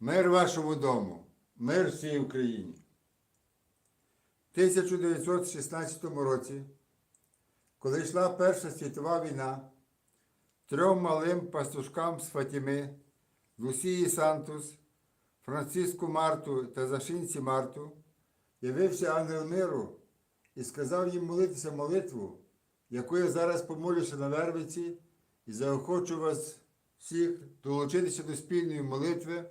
Мир вашому дому, мир всій Україні. В 1916 році, коли йшла Перша світова війна, трьом малим пастушкам з Фатіми, Лусії Сантус, Франциску Марту та Зашинці Марту, явився ангел миру і сказав їм молитися молитву, яку я зараз помолюся на Вервиці, і заохочу вас всіх долучитися до спільної молитви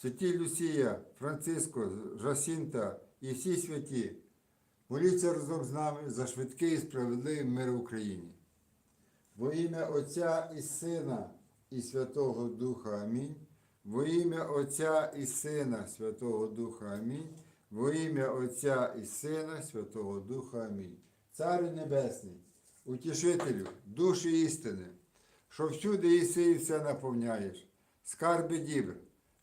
Святі Люсія, Франциско, Жасінта і всі святі, моліться разом з нами за швидкий і справедливий мир в Україні. Во ім'я Отця і Сина і Святого Духа Амінь. Во ім'я Отця і Сина Святого Духа Амінь. Во ім'я Отця і Сина Святого Духа Амінь. Царю Небесний, утішителю, душі істини, що всюди іси і все наповняєш, скарби дібр,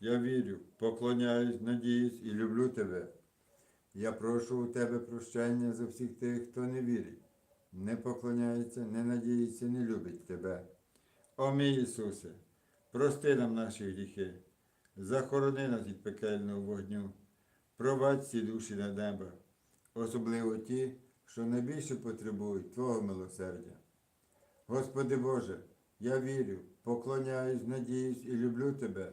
я вірю, поклоняюсь, надіюсь і люблю Тебе. Я прошу у Тебе прощення за всіх тих, хто не вірить, не поклоняється, не надіється, не любить Тебе. О мій Ісусе, прости нам наші гріхи, захорони нас від пекельного вогню, провадь ці душі на небо, особливо ті, що найбільше потребують Твого милосердя. Господи Боже, я вірю, поклоняюсь, надіюсь і люблю Тебе.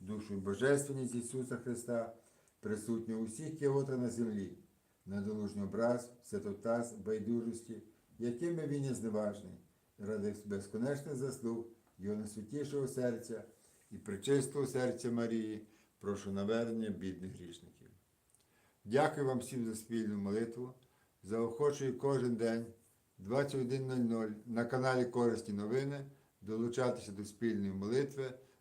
душу і божественність Ісуса Христа, присутню у всіх кіота на землі, недолужний образ, святотаз, байдужості, якими він є зневажний, ради безконечних заслуг Його найсвятішого серця і причистого серця Марії, прошу навернення бідних грішників. Дякую вам всім за спільну молитву. Заохочую кожен день 21.00 на каналі Корисні новини долучатися до спільної молитви